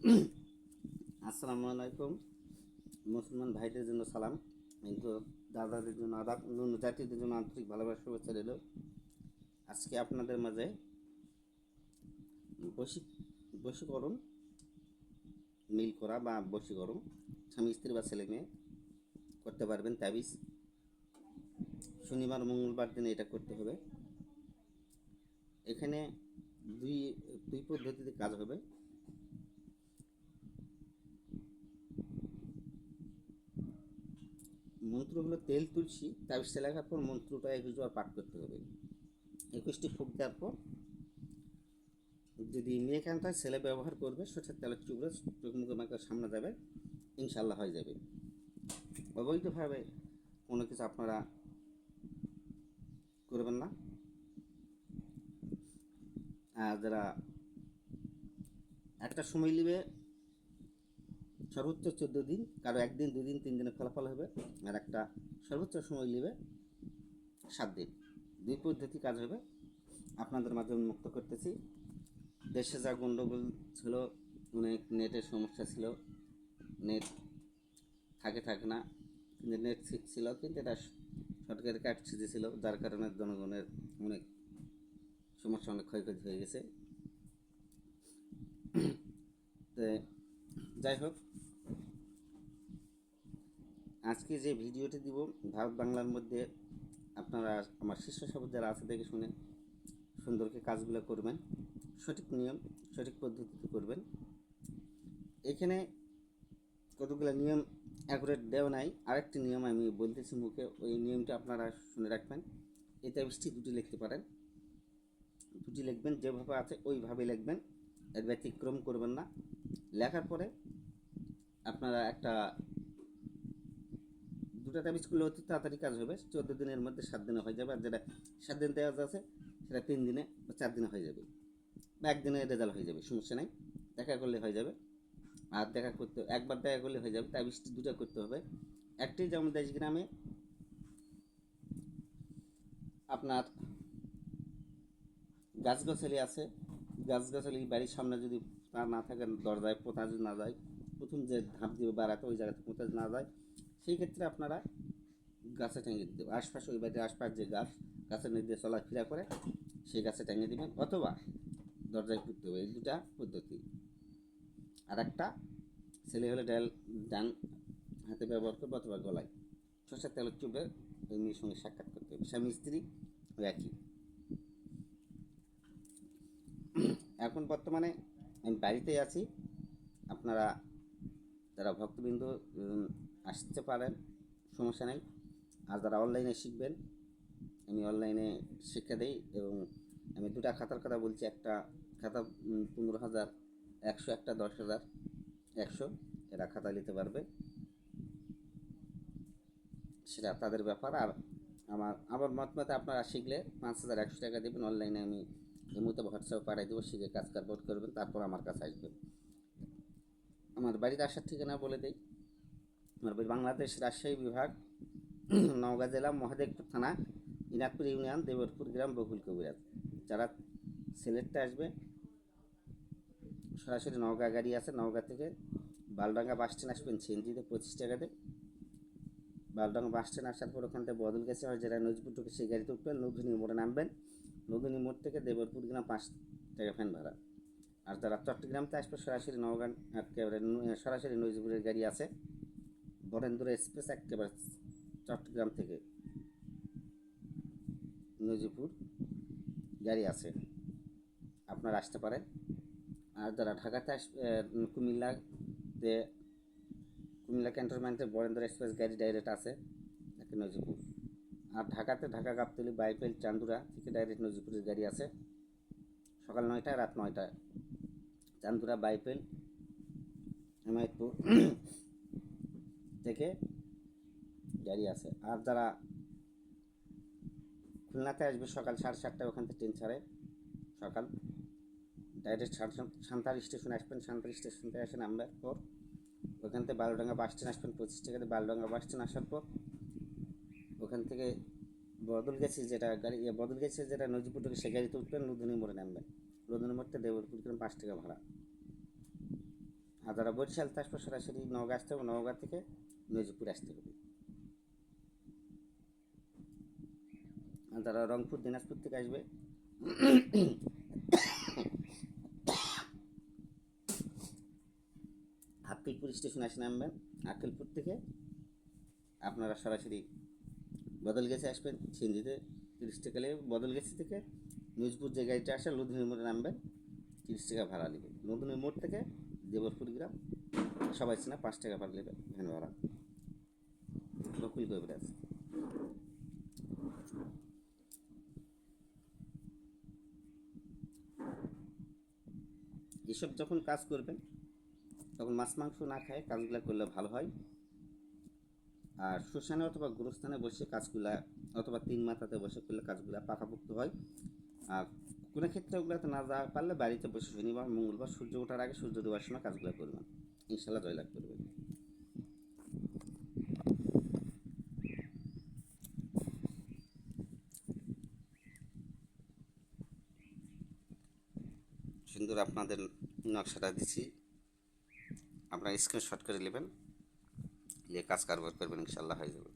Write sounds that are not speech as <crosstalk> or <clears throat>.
আসসালামু আলাইকুম। মুসলমান ভাইদের জন্য সালাম। কিন্তু দাদাদের জন্য আদাব অন্য জাতিদের জন্য আন্তরিক ভালোবাসা, শুভেচ্ছা রইল। আজকে আপনাদের মাঝে বশী বশীকরণ, মিল করা বা বশীকরণ স্বামী, স্ত্রী বা ছেলে মেয়ে করতে পারবেন তাবিজ। শনিবার, মঙ্গলবার দিনে এটা করতে হবে। এখানে দুই দুই পদ্ধতিতে কাজ হবে। মন্ত্র হলো তেল তুলসী তাবিজটা লেখার পর মন্ত্রটা একুশ বার পাঠ করতে হবে। একুশটি ফুক দেওয়ার পর যদি মেয়ে কানটা ছেলে ব্যবহার করবে সেটা তেলের চুবড়ে চোখ মুখে মাকে সামনে যাবে ইনশাল্লাহ হয়ে যাবে। অবৈধভাবে কোনো কিছু আপনারা করবেন না। আর যারা একটা সময় নেবে সর্বোচ্চ চোদ্দ দিন, কারও একদিন, দুদিন তিন দিনে ফলাফল হবে, আর একটা সর্বোচ্চ সময় নেবে সাত দিন। দুই পদ্ধতি কাজ হবে। আপনাদের মাধ্যমে মুক্ত করতেছি। দেশে যা গণ্ডগোল ছিল, অনেক নেটের সমস্যা ছিল। নেট থাকে থাকে না। কিন্তু নেট ছিল, কিন্তু এটা সরকারের কাট ছিল, যার কারণে জনগণের অনেক সমস্যা, অনেক ক্ষয়ক্ষতি হয়ে গেছে। যাই হোক আজকে যে ভিডিওটি দিব, ভারত বাংলার মধ্যে আপনারা আমার শিষ্য সবুজ যারা আছে দেখে শুনে সুন্দরকে কাজগুলো করবেন, সঠিক নিয়ম, সঠিক পদ্ধতিতে করবেন। এখানে কতগুলো নিয়ম অ্যাকুরেট দেওয়া নাই, আরেকটি নিয়ম আমি বলতেছি মুখে, ওই নিয়মটা আপনারা শুনে রাখবেন। এই তাবিজটি দুটি লিখতে পারেন। দুটি লিখবেন, যেভাবে আছে ওইভাবে লিখবেন, এর ব্যতিক্রম করবেন না। লেখার পরে আপনারা একটা দুটা তাবিজ করলে অতি তাড়াতাড়ি কাজ হবে, চোদ্দ দিনের মধ্যে সাত দিনে হয়ে যাবে, আর যেটা সাত দিন দেওয়া আছে, সেটা তিন দিনে বা চার দিনে হয়ে যাবে। বা একদিনে রেজাল্ট হয়ে যাবে, সমস্যা নাই, দেখা করলে হয়ে যাবে। আর দেখা করতে, একবার দেখা করলে হয়ে যাবে তাবিজটি দুটা করতে হবে। একটি যেমন দেশ গ্রামে আপনার গাছগাছালি আছে, গাছগাছালি বাড়ির সামনে যদি না থাকে, দরজায় পোতা না যায়, প্রথম যে ধাপ দিয়ে বাড়াতে ওই জায়গাতে পোতা না যায় সেই ক্ষেত্রে আপনারা গাছে টাঙিয়ে দিতে আশপাশে ওই বাড়ির আশপাশ যে গাছ গাছের নির্দেশ চলাফেরা করে সেই গাছে টাঙিয়ে দেবেন অথবা দরজায় পুঁততে হবে এই দুটা পদ্ধতি। আর একটা ছেলে হলে ডাল ডান হাতে ব্যবহার করবে অথবা গলায়। সরষের তেলের চুপে ওই মেয়ের সঙ্গে সাক্ষাৎ করতে হবে। স্বামী স্ত্রী ওই একই। এখন বর্তমানে আমি বাড়িতেই আছি। আপনারা যারা ভক্তবৃন্দ আসতে পারেন, সমস্যা নেই। আর যারা অনলাইনে শিখবেন, আমি অনলাইনে শিক্ষা দিই এবং আমি দুটা খাতার কথা বলছি। একটা খাতা পনেরো হাজার, একশো একটা, দশ হাজার, একশো, এরা খাতা নিতে পারবে। সেটা তাদের ব্যাপার। আর আমার আমার মত মতে আপনারা শিখলে পাঁচ হাজার, একশো টাকা দেবেন। অনলাইনে আমি এই মুহূর্তে হোয়াটসঅ্যাপে পাঠিয়ে দেবো, শিখে কাজ কারবার করবেন, তারপর আমার কাছে আসবেন। আমার বাড়িতে আসার ঠিকানা বলে দেই। আমার বাড়ি বাংলাদেশ রাজশাহী বিভাগ, <clears throat> নওগাঁ জেলা, মহাদেবপুর থানা, ইনাকপুর ইউনিয়ন, দেবরপুর গ্রাম, বকুল কবিরাজ। যারা সিলেটটা আসবে, সরাসরি নওগাঁ গাড়ি আছে, নওগাঁ থেকে বালডাঙ্গা বাস স্ট্যান্ড আসবেন সিএনজিতে পঁচিশ টাকাতে বালডাঙ্গা বাস স্ট্যান্ড আসার পর ওখান থেকে বদল গেছে হয় যারা নজপুর টুকে সেই গাড়িতে উঠবেন নদুনি মোড়ে নামবেন। নদুনি মোড় থেকে দেবরপুর গ্রাম পাঁচ টাকা ফ্যান ভাড়া। আর যারা চট্টগ্রামতে আসবে, সরাসরি নওগাঁ, একেবারে সরাসরি নজিপুরের গাড়ি আছে। বরেন্দ্র এক্সপ্রেস একেবারে চট্টগ্রাম থেকে নজিপুর গাড়ি আছে। আপনারা আসতে পারেন। আর যারা ঢাকাতে আস কুমিল্লাতে কুমিল্লা ক্যান্টনমেন্টে বরেন্দ্র এক্সপ্রেস গাড়ি ডাইরেক্ট আছে নজিপুর আর ঢাকাতে ঢাকা গাবতলি বাইপেল চান্দুরা থেকে ডাইরেক্ট নজিপুরের গাড়ি আছে। সকাল নয়টায়, রাত নয়টায়। চান্দুরা বাইপেল, হেমায়তপুর থেকে গাড়ি আছে। আর যারা খুলনাতে আসবে, সকাল সাড়ে সাতটায় ওখান থেকে ট্রেন ছাড়ে, সকাল। ডাইরেক্ট সান্তার স্টেশন আসবেন সান্তার স্টেশন থেকে আসে নামবার পর। ওখান থেকে বালুডাঙ্গা বাস স্ট্যান্ড আসবেন, পঁচিশ টাকাতে বারোডাঙ্গা বাস স্ট্যান্ড আসার পর। ওখান থেকে বদল গেছে যেটা গাড়ি বদল গেছে যেটা নজিপুর থেকে সে গাড়িতে উঠবেন লুধুনি মোড়ে নামবেন। মোড় থেকে দেবরপুর গ্রাম পাঁচ টাকা ভাড়া। আর যারা বরিশাল আসবে সরাসরি নওগাঁ আসতে হবে, নওগাঁ থেকে নজিপুর আসতে হবে। আর যারা রংপুর, দিনাজপুর থেকে আসবে। আক্কেলপুর স্টেশন আসে নামবেন। আক্কেলপুর থেকে আপনারা সরাসরি বদল গেছে আসবেন। সিন্ধিতে তিরিশ টাকা বদল গেছে থেকে নিউজপুর যে গাড়িটা আসে লুধিনী মোড়ে নামবেন, তিরিশ টাকা ভাড়া নেবে। লুধিনী মোড় থেকে দেবরপুর গ্রাম, সবাই চেনা পাঁচ টাকা ভাড়া নেবে ভ্যান ভাড়া বকুল কবিরাজ এসব যখন কাজ করবেন, তখন মাছ মাংস না খায়, কাজগুলো করলে ভালো হয়। আর শ্মশানে অথবা গুরুস্থানে বসে কাজগুলা, অথবা তিন মাথাতে বসে করলে কাজগুলা পাকাপোক্ত হয়। কোনো ক্ষেত্রে ওগুলোতে না যাওয়া পারলে বাড়িতে বসে শনিবার, মঙ্গলবার, সূর্য ওঠার আগে সূর্য ডোবার সময় কাজগুলো করবেন ইনশাল্লাহ জয়লাভ করবেন সুন্দর আপনাদের নকশাটা দিচ্ছি। আপনারা স্ক্রিনশট করে নেবেন। নিয়ে কাজ কারবার করবেন ইনশাল্লাহ হয়ে যাবে।